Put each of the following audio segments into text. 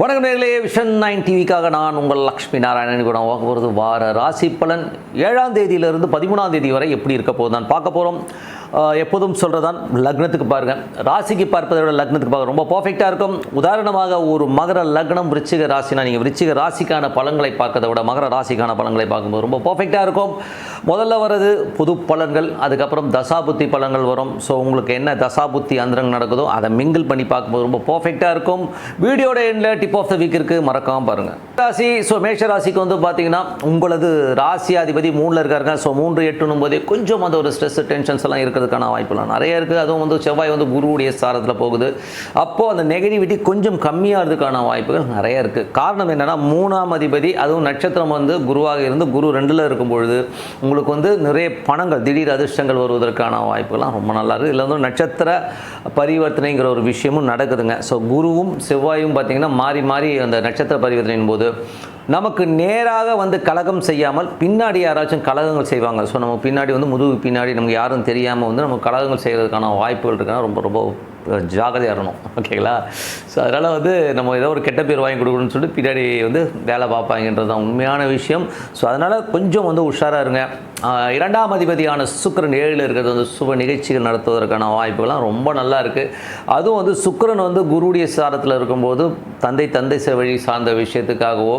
வணக்கம் நேர்களே vision nine டிவிக்காக நான் உங்கள் லக்ஷ்மி நாராயணன். கூட பார்க்க போகிறது வார ராசி பலன். ஏழாம் தேதியிலிருந்து பதிமூணாம் தேதி வரை எப்படி இருக்க போகுது நான் பார்க்க போகிறோம் எப்போதும் சொல்கிறதான் லக்னத்துக்கு பாருங்கள் ராசிக்கு பார்ப்பதை விட லக்னத்துக்கு பார்க்க ரொம்ப பர்ஃபெக்டாக இருக்கும். உதாரணமாக ஒரு மகர லக்னம் விருச்சிக ராசினா நீங்கள் விருச்சிக ராசிக்கான பலன்களை பார்க்கறதை விட மகர ராசிக்கான பலன்களை பார்க்கும்போது ரொம்ப பர்ஃபெக்டாக இருக்கும். முதல்ல வர்றது புது பலன்கள் அதுக்கப்புறம் தசாபுத்தி பலன்கள் வரும். ஸோ உங்களுக்கு என்ன தசாபுத்தி அந்தரங்க நடக்குதோ அதை மிங்கிள் பண்ணி பார்க்கும்போது ரொம்ப பர்ஃபெக்டாக இருக்கும். வீடியோட எண்டில் டிப் ஆஃப் த வீக் இருக்குது மறக்காமல் பாருங்கள் ராசி ஸோ மேஷ ராசிக்கு வந்து பார்த்தீங்கன்னா உங்களது ராசி அதிபதி மூணில் இருக்காருங்க. ஸோ மூன்று எட்டுனும் போதே கொஞ்சம் அந்த ஒரு ஸ்ட்ரெஸ் டென்ஷன்ஸ் எல்லாம் இருக்கிறதுக்கான வாய்ப்புலாம் நிறைய இருக்குது அதுவும் வந்து செவ்வாய் வந்து குருவுடைய சாரத்தில் போகுது. அப்போது அந்த நெகட்டிவிட்டி கொஞ்சம் கம்மியாகிறதுக்கான வாய்ப்புகள் நிறைய இருக்குது காரணம் என்னென்னா மூணாம் அதிபதி அதுவும் நட்சத்திரம் வந்து குருவாக இருந்து குரு ரெண்டில் இருக்கும் பொழுது உங்களுக்கு வந்து நிறைய பணங்கள் திடீர் அதிர்ஷ்டங்கள் வருவதற்கான வாய்ப்புகள்லாம் ரொம்ப நல்லா இருக்குது இதில் வந்து நட்சத்திர பரிவர்த்தனைங்கிற ஒரு விஷயமும் நடக்குதுங்க. ஸோ குருவும் செவ்வாயும் பார்த்தீங்கன்னா மாறி மாறி அந்த நட்சத்திர பரிவர்த்தனையின் போது நமக்கு நேராக வந்து கலகம் செய்யாமல் பின்னாடி யாராச்சும் கலகங்கள் செய்வாங்க. ஸோ நம்ம பின்னாடி வந்து முதுகு பின்னாடி நமக்கு யாரும் தெரியாமல் வந்து நம்ம கலகங்கள் செய்கிறதுக்கான வாய்ப்புகள் இருக்குன்னா ரொம்ப ரொம்ப ஜாகிரதையாக இருக்கணும். ஓகேங்களா? ஸோ அதனால் வந்து நம்ம ஏதோ ஒரு கெட்ட பேர் வாங்கி கொடுக்கணும்னு சொல்லிட்டு பின்னாடி வந்து வேலை பார்ப்பாங்கன்றது தான் உண்மையான விஷயம். ஸோ அதனால் கொஞ்சம் வந்து உஷாராக இருங்க. இரண்டாம் அதிபதியான சுக்கிரன் ஏழில் இருக்கிறது வந்து சுப நிகழ்ச்சிகள் நடத்துவதற்கான வாய்ப்புகள்லாம் ரொம்ப நல்லா இருக்குது அதுவும் வந்து சுக்கரன் வந்து குருடைய சாரத்தில் இருக்கும்போது தந்தை தந்தை வழி சார்ந்த விஷயத்துக்காகவோ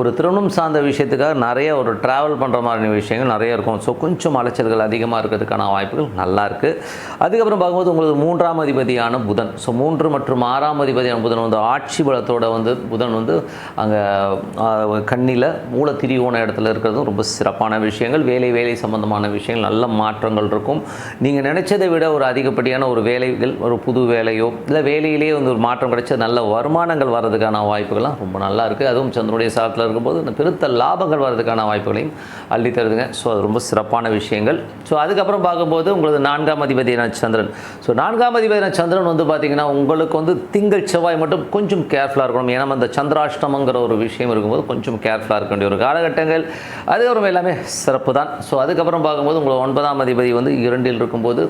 ஒரு திருமணம் சார்ந்த விஷயத்துக்காக நிறைய ஒரு ட்ராவல் பண்ணுற மாதிரியான விஷயங்கள் நிறைய இருக்கும். ஸோ கொஞ்சம் அலைச்சல்கள் அதிகமாக இருக்கிறதுக்கான வாய்ப்புகள் நல்லா இருக்குது அதுக்கப்புறம் பார்க்கும்போது உங்களுக்கு மூன்றாம் அதிபதியான புதன். ஸோ மூன்று மற்றும் ஆறாம் அதிபதியான புதன் வந்து ஆட்சி பலத்தோட வந்து புதன் வந்து அங்கே கண்ணில் மூல திரிவோன இடத்துல இருக்கிறதும் ரொம்ப சிறப்பான விஷயங்கள். வேலை வேலை சம்பந்தமான விஷயங்கள் நல்ல மாற்றங்கள் இருக்கும். நீங்கள் நினச்சதை விட ஒரு அதிகப்படியான ஒரு வேலைகள் ஒரு புது வேலையோ இல்லை வேலையிலேயே வந்து ஒரு மாற்றம் கிடைச்ச நல்ல வருமானங்கள் வர்றதுக்கான வாய்ப்புகள்லாம் ரொம்ப நல்லா இருக்குது அதுவும் சந்திரனுடைய சாரத்தில் இருக்கும்போது இந்த பெருத்த லாபங்கள் வர்றதுக்கான வாய்ப்புகளையும் அள்ளி தருதுங்க. ஸோ அது ரொம்ப சிறப்பான விஷயங்கள். ஸோ அதுக்கப்புறம் பார்க்கும்போது உங்களது நான்காம் அதிபதியான சந்திரன். ஸோ நான்காம் அதிபதியான சந்திரன் வந்து பார்த்திங்கன்னா உங்களுக்கு வந்து திங்கள் செவ்வாய் மட்டும் கொஞ்சம் கேர்ஃபுல்லாக இருக்கணும். ஏன்னா அந்த சந்திராஷ்டமங்கிற ஒரு விஷயம் இருக்கும்போது கொஞ்சம் கேர்ஃபுல்லாக இருக்க வேண்டிய ஒரு காலகட்டங்கள். அதுக்கப்புறம் எல்லாமே சிறப்பு தான். ஸோ அதுக்கப்புறம் பார்க்கும்போது உங்களுக்கு ஒன்பதாம் அதிபதி வந்து இரண்டில் இருக்கும்போது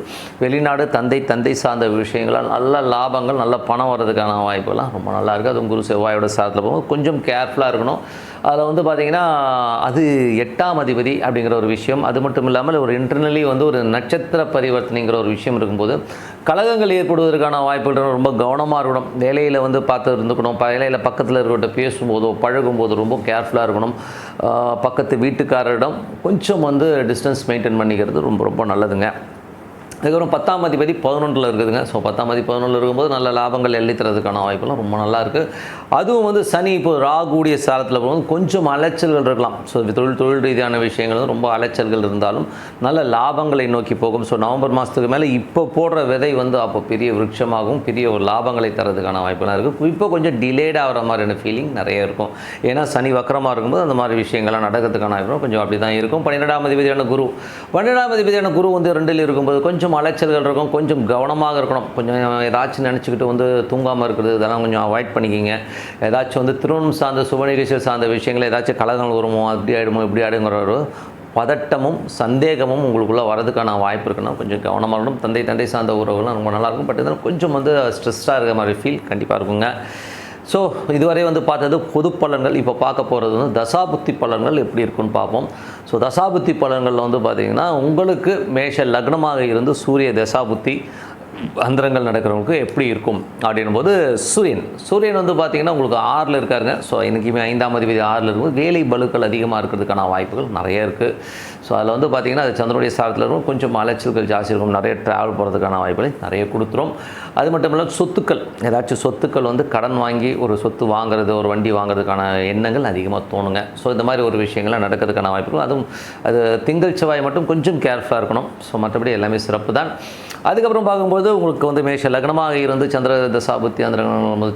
வெளிநாடு தந்தை தந்தை சார்ந்த விஷயங்களால் நல்ல லாபங்கள் நல்ல பணம் வர்றதுக்கான வாய்ப்புலாம் ரொம்ப நல்லா இருக்குது அதுவும் குரு செவ்வாயோட சாரத்தில் போகும்போது கொஞ்சம் கேர்ஃபுல்லாக இருக்கணும். அதில் வந்து பார்த்திங்கன்னா அது எட்டாம் அதிபதி அப்படிங்கிற ஒரு விஷயம். அது மட்டும் இல்லாமல் ஒரு இன்டர்னலி வந்து ஒரு நட்சத்திர பரிவர்த்தனைங்கிற ஒரு விஷயம் இருக்கும்போது கழகங்கள் ஏற்படுவதற்கான வாய்ப்புகள் ரொம்ப கவனமாக இருக்கணும். வேலையில் வந்து பார்த்து இருந்துக்கணும். வேலையில் பக்கத்தில் இருக்கிறவர்கிட்ட பேசும்போதோ பழகும்போதோ ரொம்ப கேர்ஃபுல்லாக இருக்கணும். பக்கத்து வீட்டுக்காரரிடம் கொஞ்சம் வந்து டிஸ்டன்ஸ் மெயின்டைன் பண்ணிக்கிறது ரொம்ப ரொம்ப நல்லதுங்க. அதுக்கப்புறம் பத்தாம் அதிபதி பதினொன்றில் இருக்குதுங்க. ஸோ பத்தாம் அதிபதி பதினொன்றில் இருக்கும்போது நல்ல லாபங்கள் எள்ளி வாய்ப்புலாம் வாய்ப்பெல்லாம் ரொம்ப நல்லா இருக்குது அதுவும் வந்து சனி இப்போ ராகுடைய சாரத்தில் போகும்போது கொஞ்சம் அலைச்சல்கள் இருக்கலாம். ஸோ தொழில் தொழில் ரீதியான விஷயங்கள் ரொம்ப அலைச்சல்கள் இருந்தாலும் நல்ல லாபங்களை நோக்கி போகும். ஸோ நவம்பர் மாதத்துக்கு மேலே இப்போ போடுற விதை வந்து அப்போ பெரிய விருட்சமாகவும் பெரிய ஒரு லாபங்களை தரதுக்கான வாய்ப்பெல்லாம் இருக்குது இப்போ கொஞ்சம் டிலேட் ஆகிற மாதிரியான ஃபீலிங் நிறைய இருக்கும். ஏன்னா சனி வக்கரமாக இருக்கும்போது அந்த மாதிரி விஷயங்கள்லாம் நடக்கிறதுக்கான வாய்ப்பு கொஞ்சம் அப்படி தான் இருக்கும். பன்னிரெண்டாம் அதிபதியான குரு பன்னிரெண்டாம் அதிபதியான குரு வந்து ரெண்டில் இருக்கும்போது கொஞ்சம் அலைச்சல்கள் இருக்கும் கொஞ்சம் கவனமாக இருக்கணும். கொஞ்சம் ஏதாச்சும் நினச்சிக்கிட்டு வந்து தூங்காமல் இருக்கிறது இதெல்லாம் கொஞ்சம் அவாய்ட் பண்ணிக்கிங்க. ஏதாச்சும் வந்து திருமணம் சார்ந்த சுப நிகழ்ச்சிகள் சார்ந்த விஷயங்கள் ஏதாச்சும் கலகங்கள் வருமோ அப்படி ஆகிடுமோ இப்படி ஆகிடுங்கிற ஒரு பதட்டமும் சந்தேகமும் உங்களுக்குள்ளே வரதுக்கான வாய்ப்பு இருக்குன்னா கொஞ்சம் கவனமாக இருக்கணும். தந்தை தந்தை சார்ந்த உறவுகள்லாம் ரொம்ப நல்லாயிருக்கும் பட் இருந்தாலும் கொஞ்சம் வந்து ஸ்ட்ரெஸ்ஸாக இருக்கிற மாதிரி ஃபீல் கண்டிப்பாக இருக்குங்க. ஸோ இதுவரை வந்து பார்த்தது பொது பலன்கள். இப்போ பார்க்க போகிறது வந்து தசாபுத்தி பலன்கள் எப்படி இருக்குன்னு பார்ப்போம். ஸோ தசாபுத்தி பலன்களில் வந்து பார்த்தீங்கன்னா உங்களுக்கு மேஷ லக்னமாக இருந்து சூரிய தசாபுத்தி அந்தரங்கள் நடக்கிறவங்களுக்கு எப்படி இருக்கும் அப்படின்னும் போது சூரியன். சூரியன் வந்து பார்த்தீங்கன்னா உங்களுக்கு ஆறில் இருக்காருங்க. ஸோ இன்றைக்குமே ஐந்தாம் அதிபதி ஆறில் இருக்கும்போது வேலை பலுக்கள் அதிகமாக இருக்கிறதுக்கான வாய்ப்புகள் நிறைய இருக்குது ஸோ அதில் வந்து பார்த்திங்கன்னா அது சந்திரனுடைய சாரத்தில் இருக்கும். கொஞ்சம் அலைச்சல்கள் ஜாஸ்தி இருக்கும். நிறைய ட்ராவல் போகிறதுக்கான வாய்ப்புகளை நிறைய கொடுத்துரும். அது மட்டும் இல்லாமல் சொத்துக்கள். ஏதாச்சும் சொத்துக்கள் வந்து கடன் வாங்கி ஒரு சொத்து வாங்குறது ஒரு வண்டி வாங்குறதுக்கான எண்ணங்கள் அதிகமாக தோணுங்க. ஸோ இந்த மாதிரி ஒரு விஷயங்கள்லாம் நடக்கிறதுக்கான வாய்ப்புகள். அதுவும் அது திங்கள் செவ்வாய் மட்டும் கொஞ்சம் கேர்ஃபுல்லாக இருக்கணும். ஸோ மற்றபடி எல்லாமே சிறப்பு தான் அதுக்கப்புறம் பார்க்கும்போது உங்களுக்கு வந்து மேஷ லக்னமாக இருந்து சந்திர தசாபுத்தி அந்த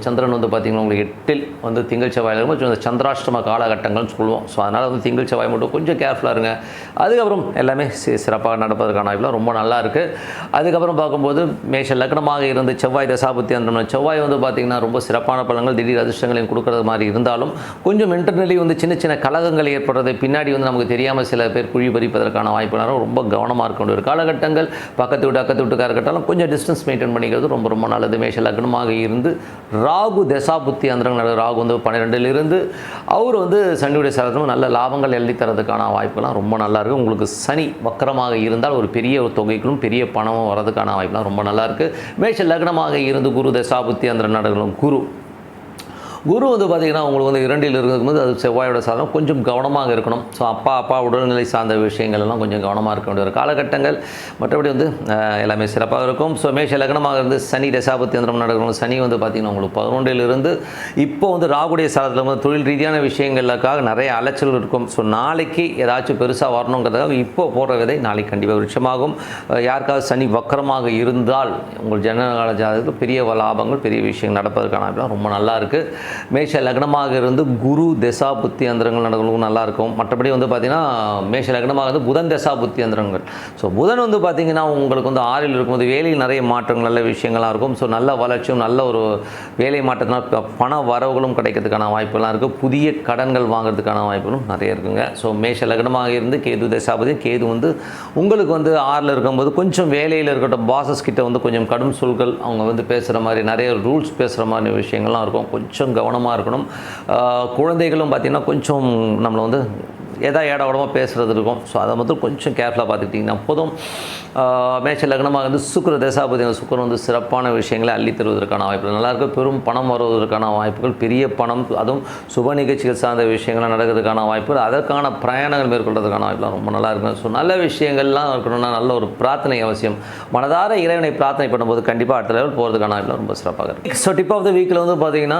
சந்திரன் வந்து பார்த்திங்கன்னா உங்களுக்கு எட்டில் வந்து திங்கள் செவ்வாயில் இருக்கும்போது இந்த சந்திராஷ்டம காலகட்டங்கள்னு சொல்லுவோம். ஸோ அதனால் வந்து திங்கள் செவ்வாய் மட்டும் கொஞ்சம் கேர்ஃபுல்லாக இருங்க. அதுக்கப்புறம் எல்லாமே சி- சிறப்பாக நடப்பதற்கான வாய்ப்புலாம் ரொம்ப நல்லா இருக்குது அதுக்கப்புறம் பார்க்கும்போது மேஷ லக்னமாக இருந்து செவ்வாய் தசாபுத்தி அந்த செவ்வாய் வந்து பார்த்திங்கன்னா ரொம்ப சிறப்பான பலன்கள் திடீர் அதிர்ஷ்டங்களையும் கொடுக்கறது மாதிரி இருந்தாலும் கொஞ்சம் இன்டர்னலி வந்து சின்ன சின்ன கலகங்கள் ஏற்படுறது பின்னாடி வந்து நமக்கு தெரியாமல் சில பேர் குழி பறிப்பதற்கான வாய்ப்புகளும் ரொம்ப கவனமாக இருக்க வேண்டிய ஒரு காலகட்டங்கள். பக்கத்து வீட்டு அக்கத்து இருக்கட்டாலும் கொஞ்சம் டிஸ்டன்ஸ் மெயின்டைன் பண்ணிக்கிறது ரொம்ப ரொம்ப நல்லது. மேஷ லக்னமாக இருந்து ராகு தசாபுத்தி அந்த ராகு வந்து பன்னிரெண்டிலிருந்து அவர் வந்து சனியுடைய சாதனம் நல்ல லாபங்கள் எழுதி தரதுக்கான வாய்ப்புலாம் ரொம்ப நல்லா இருக்குது உங்களுக்கு சனி வக்கரமாக இருந்தால் ஒரு பெரிய ஒரு தொகைகளும் பெரிய பணமும் வரதுக்கான வாய்ப்புலாம் ரொம்ப நல்லாயிருக்கு மேஷ லக்னமாக இருந்து குரு தசாபுத்தி அந்த நடகளும் குரு குரு வந்து பார்த்திங்கன்னா உங்களுக்கு வந்து இரண்டில் இருக்கும்போது அது செவ்வாயோட சாதனம் கொஞ்சம் கவனமாக இருக்கணும். ஸோ அப்பா அப்பா உடல்நிலை சார்ந்த விஷயங்கள் எல்லாம் கொஞ்சம் கவனமாக இருக்க வேண்டிய ஒரு காலகட்டங்கள். மற்றபடி வந்து எல்லாமே சிறப்பாக இருக்கும். ஸோ மேஷ லக்னமாக இருந்து சனி தசாபத்தியந்திரம் நடக்கிறவங்க சனி வந்து பார்த்திங்கன்னா உங்களுக்கு பதினொன்றிலிருந்து இப்போ வந்து ராகுடைய சாதத்தில் வந்து தொழில் ரீதியான விஷயங்களுக்காக நிறைய அலைச்சல் இருக்கும். ஸோ நாளைக்கு ஏதாச்சும் பெருசாக வரணுங்கிறதுக்காக இப்போ போடுற விதை நாளைக்கு கண்டிப்பாக விருட்சமாகும். யாருக்காவது சனி வக்கரமாக இருந்தால் உங்கள் ஜனநாயக ஜாதகத்துக்கு பெரிய லாபங்கள் பெரிய விஷயங்கள் நடப்பதற்கான ரொம்ப நல்லா இருக்குது மேஷ லக்னமாக இருந்து குரு தசா புத்தி அந்தரங்கள் நடக்கணும் நல்லாயிருக்கும். மற்றபடி வந்து பார்த்திங்கன்னா மேஷ லக்னமாக இருந்து புதன் தசா புத்தி அந்தரங்கள் ஸோ புதன் வந்து பார்த்திங்கன்னா உங்களுக்கு வந்து ஆறில் இருக்கும்போது வேலையில் நிறைய மாற்றங்கள் நல்ல விஷயங்கள்லாம் இருக்கும். ஸோ நல்ல வளர்ச்சியும் நல்ல ஒரு வேலை மாற்றத்தினால் க- பண வரவுகளும் கிடைக்கிறதுக்கான வாய்ப்புலாம் இருக்குது புதிய கடன்கள் வாங்குறதுக்கான வாய்ப்புகளும் நிறைய இருக்குங்க. ஸோ மேஷ லக்னமாக இருந்து கேது தசாபதி கேது வந்து உங்களுக்கு வந்து ஆறில் இருக்கும்போது கொஞ்சம் வேலையில் இருக்கட்டும் பாசஸ் கிட்ட வந்து கொஞ்சம் கடும் சொல்கள் அவங்க வந்து பேசுகிற மாதிரி நிறைய ரூல்ஸ் பேசுகிற மாதிரி விஷயங்கள்லாம் இருக்கும். கொஞ்சம் கவனமாக இருக்கணும். குழந்தைகளும் பார்த்திங்கன்னா கொஞ்சம் நம்மளை வந்து எதா ஏடா உடமாக பேசுகிறது இருக்கும். ஸோ அதை மட்டும் கொஞ்சம் கேர்ஃபுல்லாக பார்த்துக்கிட்டிங்கன்னா போதும். ஆஹ் லக்னமாக வந்து சுக்கர தசாபதி சுக்கரம் வந்து சிறப்பான விஷயங்களை அள்ளி தருவதற்கான வாய்ப்புகள். நல்லாயிருக்கும் பெரும் பணம் வருவதற்கான வாய்ப்புகள் பெரிய பணம் அதுவும் சுப நிகழ்ச்சிகள் சார்ந்த விஷயங்கள்லாம் நடக்கிறதுக்கான வாய்ப்புகள் அதற்கான பிரயாணங்கள் மேற்கொள்றதுக்கான வாய்ப்புலாம் ரொம்ப நல்லா இருக்கும் ஸோ நல்ல விஷயங்கள்லாம் இருக்கணும்னா நல்ல ஒரு பிரார்த்தனை அவசியம். மனதார இறைவனை பிரார்த்தனை பண்ணும்போது கண்டிப்பாக அடுத்த லெவல் போகிறதுக்கான வாய்ப்புலாம் ரொம்ப சிறப்பாக இருக்குது ஸோ டிப் ஆஃப் த வீக்கில் வந்து பார்த்திங்கன்னா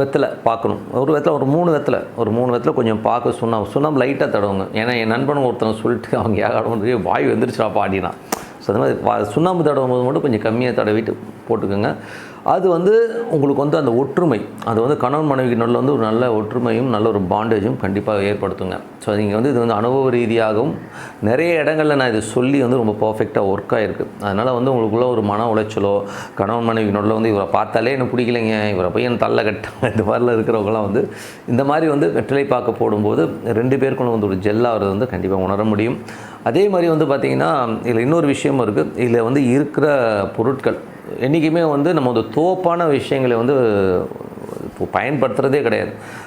வெத்தலை பார்க்கணும். ஒரு வெத்தலை ஒரு மூணு வெத்தலை ஒரு மூணு வெத்தலை கொஞ்சம் பார்க்க சுண்ணாம்பு சுண்ணாம்பு லைட்டாக தடவுங்க. ஏன்னா என் நண்பன் ஒருத்தன் சொல்லிட்டு அவங்க யாரும் வாய் வந்துருச்சுடா பாடினா ஸோ அது மாதிரி சுண்ணாம்பு தடவும் போது மட்டும் கொஞ்சம் கம்மியாக தடவிட்டு போட்டுக்கோங்க. அது வந்து உங்களுக்கு வந்து அந்த ஒற்றுமை அது வந்து கணவன் மனைவிக்கு நல்ல வந்து ஒரு நல்ல ஒற்றுமையும் நல்ல ஒரு பாண்டேஜும் கண்டிப்பாக ஏற்படுத்துங்க. ஸோ நீங்கள் வந்து இது வந்து அனுபவ ரீதியாகவும் நிறைய இடங்களில் நான் இதை சொல்லி வந்து ரொம்ப பர்ஃபெக்டாக ஒர்க் ஆகிருக்கு அதனால் வந்து உங்களுக்குள்ள ஒரு மன உளைச்சலோ கணவன் மனைவி நடுவில் வந்து இவரை பார்த்தாலே எனக்கு பிடிக்கலைங்க இவரை போய் என் தள்ள கட்டாங்க இந்த மாதிரிலாம் இருக்கிறவங்களாம் வந்து இந்த மாதிரி வந்து வெற்றிலை பார்க்க போடும்போது ரெண்டு பேருக்குள்ள வந்து ஒரு ஜெல்லாகிறது வந்து கண்டிப்பாக உணர முடியும். அதே மாதிரி வந்து பார்த்திங்கன்னா இதில் இன்னொரு விஷயமும் இருக்குது இதில் வந்து இருக்கிற பொருட்கள் என்றைக்குமே வந்து நம்ம வந்து தோப்பான விஷயங்களை வந்து இப்போ பயன்படுத்துகிறதே கிடையாது.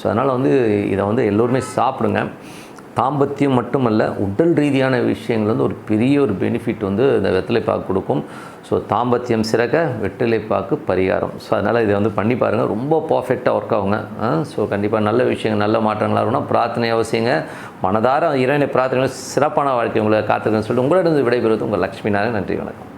ஸோ அதனால் வந்து இதை வந்து எல்லோருமே சாப்பிடுங்க. தாம்பத்தியம் மட்டுமல்ல உடல் ரீதியான விஷயங்கள் வந்து ஒரு பெரிய ஒரு பெனிஃபிட் வந்து இந்த வெத்தலைப்பாக்கு கொடுக்கும். ஸோ தாம்பத்தியம் சிறக்க வெற்றிலைப்பாக்கு பரிகாரம். ஸோ அதனால் இதை வந்து பண்ணி பாருங்கள் ரொம்ப பர்ஃபெக்டாக ஒர்க் ஆகுங்க. ஸோ கண்டிப்பாக நல்ல விஷயங்கள் நல்ல மாற்றங்களாக இருக்கணும் பிரார்த்தனை அவசியங்க. மனதார இறைவனை பிரார்த்தனை சிறப்பான வாழ்க்கை உங்களை காத்துக்கணும்னு சொல்லிட்டு உங்களிடம் விடைபெறுவது உங்கள் லக்ஷ்மி நாராயணன். நன்றி வணக்கம்.